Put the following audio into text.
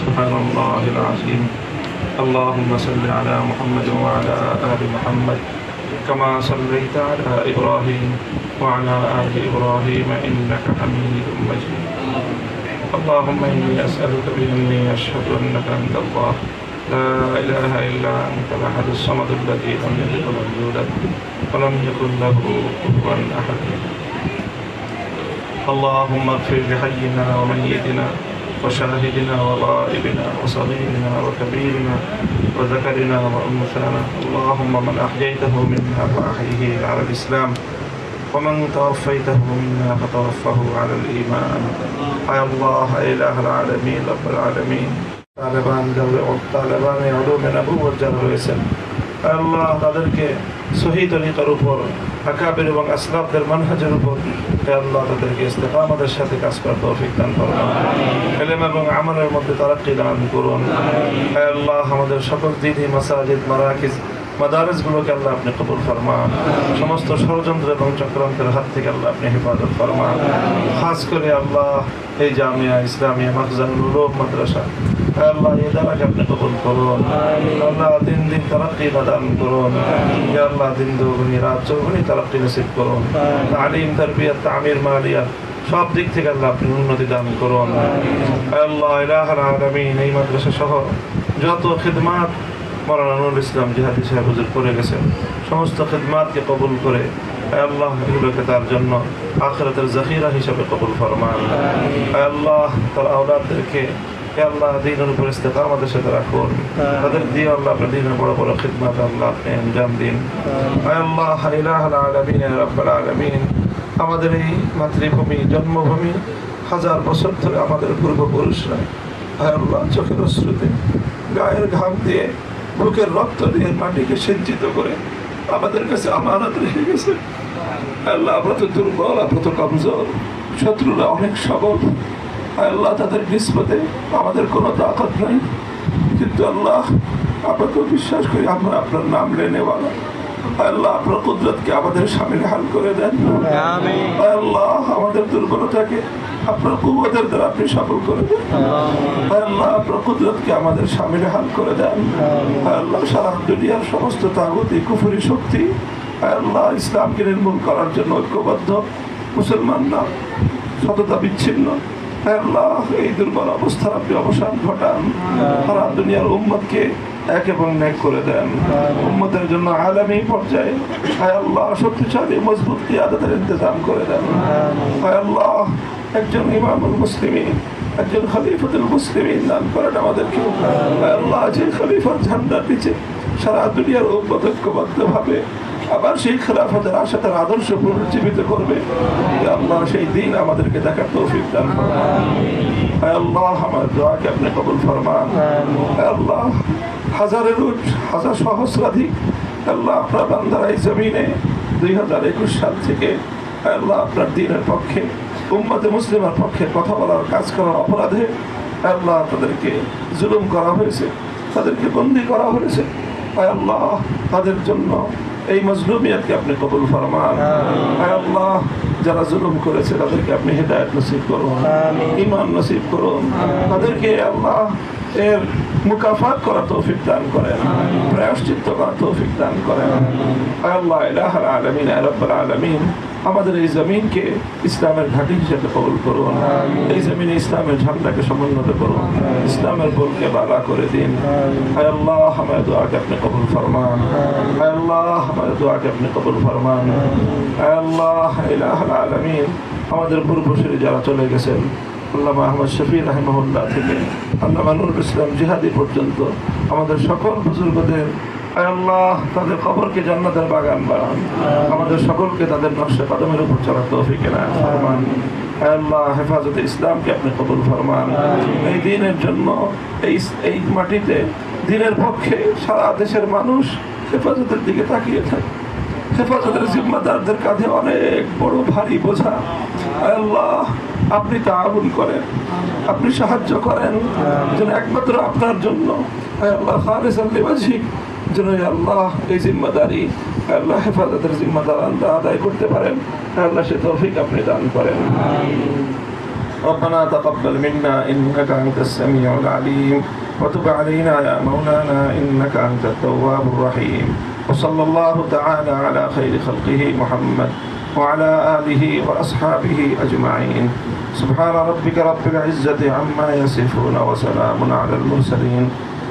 سبحان الله العظيم. اللهم صل على محمد وعلى آل محمد كما صليت على إبراهيم وعلى آل إبراهيم إنك حميد مجيد. اللهم إني أسألك بأني أشهد أنك أنت الله. لا إله إلا أنت الأحد الصمد الذي لم يلد ولم يولد ولم يكن له كفوا أحد. اللهم اغفر لحينا وميتنا وشاهدنا وغائبنا وصغيرنا وكبيرنا وذكرنا وأنثانا اللهم من أحييته منا فأحيه على الإسلام ومن توفيته منا فتوفه على الإيمان يا الله يا إله العالمين رب العالمين তালেবান যাবে তালেবানে আলমে নবুয়ত যারা রয়েছেন আল্লাহ তাদেরকে সহি তরিকার উপর, আকাবের এবং আসলাফদের মানহাজের উপর আল্লাহ তাদেরকে ইস্তেকামাদের সাথে কাজ করার তৌফিক দান করুন। এবং আমলের মধ্যে তারাক্কি দান করুন। আল্লাহ, আমাদের সকল দিদি মাসাজিদ, মারাকিজ মাদারেসগুলোকে আল্লাহ আপনি কবুল ফরমান। সমস্ত ষড়যন্ত্র এবং চক্রান্তের হাত থেকে আল্লাহ আপনি হেফাজত ফরমান। খাস করে আল্লাহ এই জামিয়া ইসলামিয়া মাকজানুল মাদ্রাসা। আল্লাহ, এই দ্বারাকে আপনি কবুল করুন। আল্লাহ, দিন দিন তারাক্কি দান করুন। আল্লাহ, দিন দুগুনি রাত চৌগুনি তারাক্কি নসিব করুন। তালিম, তারবিয়াত, তামির, মালিয়াত, সব দিক থেকে আল্লাহ আপনি উন্নতি দান করুন। আল্লাহ, ইলাহাল আলামিন, এই মাদ্রাসা সহ যত খিদমাত মৌলানা ইসলাম জিহাদি সাহেব হুজুর করে গেছেন সমস্ত খেদমাতকে কবুল করে আল্লাহ এগুলোকে তার জন্য আখরাতের জাহিরা হিসাবে কবুল ফরমান। আল্লাহ তার আওলাদদেরকে আল্লাহ দিনের উপর আমাদের সাথে রাখুন। তাদের দিয়ে আল্লাহ আপনার দিনের বড় বড় খিদমাত আল্লাহ আপনি আঞ্জাম দিন। আল্লাহ ইলাহ আলমিন রব্বাল আলমিন। আমাদের এই মাতৃভূমি জন্মভূমি হাজার বছর ধরে আমাদের পূর্বপুরুষরা আয় আল্লাহ চোখের অশ্রুতে গায়ের ঘাম দিয়ে বুকের রক্ত দিয়ে মাটিকে সিঞ্চিত করে আমাদের কাছে আমানত রেখে গেছে। আল্লাহ, আমরা তো দুর্বল, আমরা তো কমজোর। শত্রুরা অনেক সবল। আল্লাহ, তাদের নিষ্পদে আমাদের কোনো তাকত নাই। কিন্তু আল্লাহ, আমরা তো বিশ্বাস করি আমরা আপনার নাম লেনেওয়ালা আল্লাহ আপনার কুদরতকে আমাদের সামনে হাল করে দেন। আল্লাহ আমাদের দুর্বলতাকে আপনার কুবতের দ্বারা আপনি সফল করে দেন। আল্লাহ। আপনার কুদরতকে আমাদের সামনে হাল করে দেন। আল্লাহ। সারা দুনিয়ার সমস্ত তাগতি কুফুরি শক্তি আল্লাহ ইসলামকে নির্মূল করার জন্য ঐক্যবদ্ধ মুসলমানরা সততা বিচ্ছিন্ন। আল্লাহ এই দুর্বল অবস্থার আপনি অবসান ঘটান। সারা দুনিয়ার উম্মতকে এক এবং নেক করে দেন। উম্মতের জন্য আলামী পর্যায়ে হায় আল্লাহ শক্তিশালী, মজবুত কিয়াদতের ইন্তজাম করে দেন। হায় আল্লাহ একজন ইমামুল মুসলিমিন, একজন খলিফাতুল মুসলিমিন দান করেন আমাদেরকে হায় আল্লাহ যে খলিফার ঝান্ডার নিচে সারা দুনিয়ার ঐক্যবদ্ধভাবে আবার সেই খেলাফতের আশা তার আদর্শ পুনর্জীবিত করবে। আল্লাহ সেই দিন আমাদেরকে দেখার তৌফিক দান ফরমান আল্লাহ আমার দোয়াকে আপনি কবুল ফরমান। আল্লাহ হাজারের হাজার সহস্রাধিক। আল্লাহ আপনার বান্দারা এই জমিনে দুই হাজার একুশ সাল থেকে আল্লাহ আপনার দিনের পক্ষে, উম্মতে মুসলিমের পক্ষে কথা বলার, কাজ করার অপরাধে আল্লাহ তাদেরকে জুলুম করা হয়েছে, তাদেরকে বন্দি করা হয়েছে। আল্লাহ, তাদের জন্য এই মজলুমিয়াতকে আপনি কবুল ফরমান। আল্লাহ যারা জুলুম করেছে তাদেরকে আপনি হেদায়ত নসিব করুন। ইমান নসিব করুন। তাদেরকে আল্লাহ এর মুকাফাত করা তৌফিক দান করেন। প্রায়শ্চিত্ত করা তৌফিক দান করেন। আল্লাহ ইলাহ আলমিন রব্বুল আলমিন আমাদের এই জমিনকে ইসলামের ঘাঁটি হিসেবে কবুল করুন। এই জমিনে ইসলামের ঝান্ডাকে সমুন্নত করুন। ইসলামের বলকে বালা করে দিন। আল্লাহ আমার দোয়াকে আপনি কবুল ফরমান। আল্লাহ আমার দোয়াকে আপনি কবুল ফরমান। হায় আল্লাহ ইলাহ আলমিন। আমাদের পূর্বসূরি যারা চলে গেছেন, আল্লামা আহমদ শফি রাহমহুল্লাহ থেকে, আল্লামা নুরুল ইসলাম জিহাদি পর্যন্ত, আমাদের সকল বুজুর্গদের আল্লাহ, তাদের খবরকে জান্নাতের বাগান বাড়ান আমাদের সকলকে তাদের নকশা কদমের উপর চলার তৌফিক না আল্লাহ হেফাজতে ইসলামকে আপনি কবুল ফরমান। এই দিনের জন্য, এই এই মাটিতে, দিনের পক্ষে সারা দেশের মানুষ হেফাজতের দিকে তাকিয়ে থাকে। হেফাজতের জিম্মাদারদের কাঁধে অনেক বড় ভারী বোঝা। আল্লাহ, আপনি তাআবুন করেন, আপনি সাহায্য করেন, যেন একমাত্র আপনার জন্য, আল্লাহ যেন আয় আল্লাহ এই জিম্মাদারি আয় আল্লাহ হেফাজতের জিম্মাদার আল্লাহ আদায় করতে পারেন আয় আল্লাহ সে তৌফিক আপনি দান করেন ربنا تقبل منا إنك أنت السميع العليم وتب علينا يا مولانا إنك أنت التواب الرحيم وصلى الله تعالى على خير خلقه محمد وعلى آله وأصحابه أجمعين سبحان ربك رب العزة عما يصفون وسلام على المرسلين